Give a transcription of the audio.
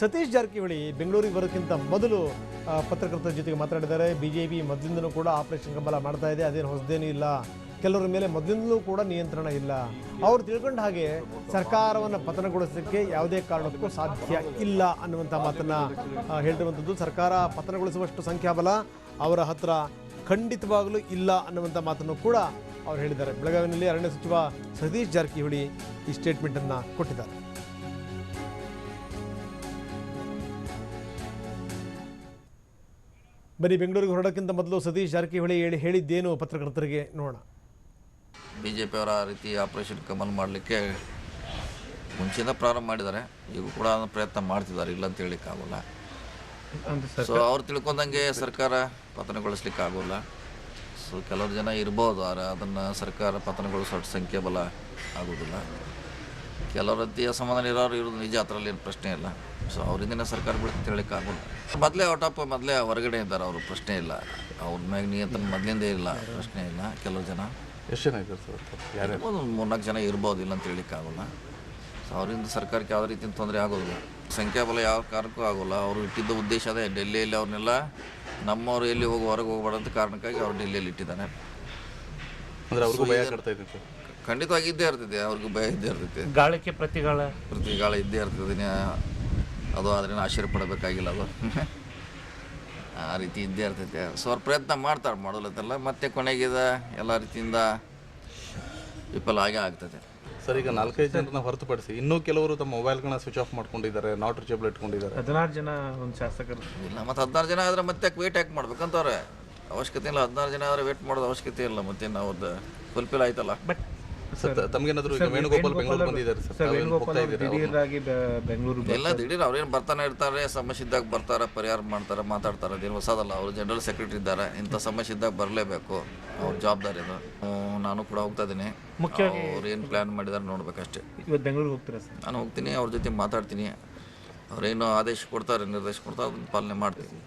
ಸತೀಶ್ ಜಾರಕಿಹೊಳಿ ಬೆಂಗಳೂರಿಗೆ ಬರೋಕ್ಕಿಂತ ಮೊದಲು ಪತ್ರಕರ್ತರ ಜೊತೆಗೆ ಮಾತಾಡಿದ್ದಾರೆ. ಬಿ ಜೆ ಪಿ ಮೊದಲಿಂದಲೂ ಕೂಡ ಆಪರೇಷನ್ ಕಮಲ ಮಾಡ್ತಾ ಇದೆ. ಅದೇನು ಹೊಸದೇನೂ ಇಲ್ಲ. ಕೆಲವರ ಮೇಲೆ ಮೊದಲಿಂದಲೂ ಕೂಡ ನಿಯಂತ್ರಣ ಇಲ್ಲ. ಅವ್ರು ತಿಳ್ಕೊಂಡ ಹಾಗೆ ಸರ್ಕಾರವನ್ನು ಪತನಗೊಳಿಸಲಿಕ್ಕೆ ಯಾವುದೇ ಕಾರಣಕ್ಕೂ ಸಾಧ್ಯ ಇಲ್ಲ ಅನ್ನುವಂಥ ಮಾತನ್ನು ಹೇಳಿರುವಂಥದ್ದು ಸರ್ಕಾರ ಪತನಗೊಳಿಸುವಷ್ಟು ಸಂಖ್ಯಾಬಲ ಅವರ ಹತ್ರ ಖಂಡಿತವಾಗಲೂ ಇಲ್ಲ ಅನ್ನುವಂಥ ಮಾತನ್ನು ಕೂಡ ಅವ್ರು ಹೇಳಿದ್ದಾರೆ. ಬೆಳಗಾವಿನಲ್ಲಿ ಅರಣ್ಯ ಸಚಿವ ಸತೀಶ್ ಜಾರಕಿಹೊಳಿ ಈ ಸ್ಟೇಟ್ಮೆಂಟನ್ನು ಕೊಟ್ಟಿದ್ದಾರೆ. ಬರೀ ಬೆಂಗಳೂರಿಗೆ ಹೊರಡೋಕ್ಕಿಂತ ಮೊದಲು ಸತೀಶ್ ಜಾರಕಿಹೊಳಿ ಹೇಳಿ ಹೇಳಿದ್ದೇನು ಪತ್ರಕರ್ತರಿಗೆ ನೋಡೋಣ. ಬಿ ಜೆ ಪಿಯವರ ಆ ರೀತಿ ಆಪರೇಷನ್ ಕಮಲ್ ಮಾಡಲಿಕ್ಕೆ ಮುಂಚೆಯಿಂದ ಪ್ರಾರಂಭ ಮಾಡಿದ್ದಾರೆ. ಈಗ ಕೂಡ ಅದನ್ನ ಪ್ರಯತ್ನ ಮಾಡ್ತಿದ್ದಾರೆ ಇಲ್ಲ ಅಂತ ಹೇಳಲಿಕ್ಕೆ ಆಗೋಲ್ಲ. ಸೊ ಅವ್ರು ತಿಳ್ಕೊಂಡಂಗೆ ಸರ್ಕಾರ ಪತನಗೊಳಿಸ್ಲಿಕ್ಕೆ ಆಗೋಲ್ಲ. ಸೊ ಕೆಲವರು ಜನ ಇರ್ಬೋದು ಆದರೆ ಅದನ್ನು ಸರ್ಕಾರ ಪತನಗೊಳಿಸೋ ಸಂಖ್ಯಾಬಲ ಆಗೋದಿಲ್ಲ. ಕೆಲವರ ರೀತಿಯ ಅಸಮಾಧಾನ ಇರೋರು ಇರೋದು ನಿಜ ಅದರಲ್ಲಿ ಏನು ಪ್ರಶ್ನೆ ಇಲ್ಲ. ಸೊ ಅವರಿಂದನೇ ಸರ್ಕಾರ ಬಿಡುತ್ತೆ ಹೇಳಕ್ಕೆ ಆಗೋಲ್ಲ. ಮೊದಲೇ ಔಟ್ ಆಫ್ ಮೊದಲೇ ಹೊರಗಡೆ ಇದ್ದಾರೆ ಅವರು ಪ್ರಶ್ನೆ ಇಲ್ಲ. ಅವ್ರ ಮ್ಯಾಗ ನಿಯಂತ್ರಣ ಮೊದಲಿಂದೇ ಇಲ್ಲ ಪ್ರಶ್ನೆ ಇಲ್ಲ ಕೆಲವು ಜನ. ಎಷ್ಟು ಜನ ಇದ್ದಾರೆ ಸರ್ ಯಾರು ಒಂದು ಮೂರ್ನಾಲ್ಕು ಜನ ಇರ್ಬೋದು ಇಲ್ಲ ಅಂತ ಹೇಳಿಕ್ಕೆ ಆಗೋಲ್ಲ. ಸೊ ಅವರಿಂದ ಸರ್ಕಾರಕ್ಕೆ ಯಾವುದೇ ರೀತಿಯ ತೊಂದರೆ ಆಗೋದಿಲ್ಲ. ಸಂಖ್ಯಾಬಲ ಯಾವ ಕಾರಣಕ್ಕೂ ಆಗೋಲ್ಲ. ಅವರು ಇಟ್ಟಿದ್ದ ಉದ್ದೇಶ ಅದೇ ಡೆಲ್ಲಿಯಲ್ಲಿ ಅವ್ರನ್ನೆಲ್ಲ ನಮ್ಮವರು ಎಲ್ಲಿ ಹೋಗಿ ಹೊರಗೆ ಹೋಗ್ಬಾರ್ದಂತ ಅಂತ ಕಾರಣಕ್ಕಾಗಿ ಅವ್ರು ಡೆಲ್ಲಿಯಲ್ಲಿ ಇಟ್ಟಿದ್ದಾರೆ. ಅಂದ್ರೆ ಅವ್ರಿಗೂ ಭಯ ಕಟ್ತಾ ಇದೆ ಸರ್? ಖಂಡಿತವಾಗಿ ಇದ್ದೇ ಇರ್ತೈತೆ ಅವ್ರಿಗೂ ಭಯ ಇದ್ದೇ ಇರ್ತೈತೆ ಗಾಳಕ್ಕೆ ಪ್ರತಿಗಾಳ ಪ್ರತಿಗಾಳ ಇದ್ದೇ ಇರ್ತದೆ ಅದು ಆದ್ರೇನು ಆಶ್ಚರ್ಯ ಪಡಬೇಕಾಗಿಲ್ಲ ಅದು. ಆ ರೀತಿ ಇದ್ದೇ ಇರ್ತೈತೆ. ಸೊ ಅವ್ರು ಪ್ರಯತ್ನ ಮಾಡ್ತಾರೆ ಮಾಡೋಲ್ಲತ್ತಲ್ಲ ಮತ್ತೆ ಕೊನೆಗಿದ ಎಲ್ಲ ರೀತಿಯಿಂದ ವಿಫಲ ಆಗೇ ಆಗ್ತದೆ. ಸರ್ ಈಗ ನಾಲ್ಕೈದು ಜನರನ್ನ ಹೊರತುಪಡಿಸಿ ಇನ್ನೂ ಕೆಲವರು ತಮ್ಮ ಮೊಬೈಲ್ಗಳನ್ನ ಸ್ವಿಚ್ ಆಫ್ ಮಾಡ್ಕೊಂಡಿದ್ದಾರೆ ನಾಟ್ ರಿಚೇಬಲ್ ಇಟ್ಕೊಂಡಿದ್ದಾರೆ. ಹದಿನಾರು ಜನ ಒಂದು ಶಾಸಕರು. ಇಲ್ಲ ಮತ್ತು ಹದಿನಾರು ಜನ ಆದರೆ ಮತ್ತೆ ವೇಟ್ ಯಾಕೆ ಮಾಡ್ಬೇಕಂತವ್ರೆ? ಅವಶ್ಯಕತೆ ಇಲ್ಲ ಹದಿನಾರು ಜನ ಆದರೆ ವೇಟ್ ಮಾಡೋದು ಅವಶ್ಯಕತೆ ಇಲ್ಲ ಮತ್ತೆ ನಾವು ಫುಲ್ಫಿಲ್ ಆಯ್ತಲ್ಲ. ಬಟ್ ಸರ್ ತಮಗೇನಾದ್ರು ಈಗ ವೇಣುಗೋಪಾಲ್ ಬೆಂಗಳೂರು ಬಂದಿದ್ದಾರೆ ಸರ್ ವೇಣುಗೋಪಾಲ್ ಬೆಂಗಳೂರು ಎಲ್ಲ ದಿಢೀರ್ ಅವ್ರೇನು ಬರ್ತಾನೆ ಇರ್ತಾರೆ ಸಮಸ್ಯೆ ಇದ್ದಾಗ ಬರ್ತಾರೆ ಪರಿಹಾರ ಮಾಡ್ತಾರೆ ಮಾತಾಡ್ತಾರೆ ಅದೇನು ಹೊಸದಲ್ಲ ಅವರು ಜನರಲ್ ಸೆಕ್ರೆಟರಿ ಇದ್ದಾರೆ ಇಂಥ ಸಮಸ್ಯೆ ಇದ್ದಾಗ ಬರಲೇಬೇಕು ಅವ್ರ ಜವಾಬ್ದಾರಿ ಅದು. ನಾನು ಕೂಡ ಹೋಗ್ತಾ ಇದ್ದೀನಿ. ಅವ್ರು ಏನು ಪ್ಲ್ಯಾನ್ ಮಾಡಿದ್ದಾರೆ ನೋಡ್ಬೇಕಷ್ಟೇ. ಇವತ್ತು ಬೆಂಗಳೂರಿಗೆ ಹೋಗ್ತೀರಾ ಸರ್? ನಾನು ಹೋಗ್ತೀನಿ ಅವ್ರ ಜೊತೆ ಮಾತಾಡ್ತೀನಿ. ಅವ್ರೇನು ಆದೇಶ ಕೊಡ್ತಾರೆ ನಿರ್ದೇಶ ಕೊಡ್ತಾರೆ ಅದನ್ನು ಪಾಲನೆ ಮಾಡ್ತೀನಿ.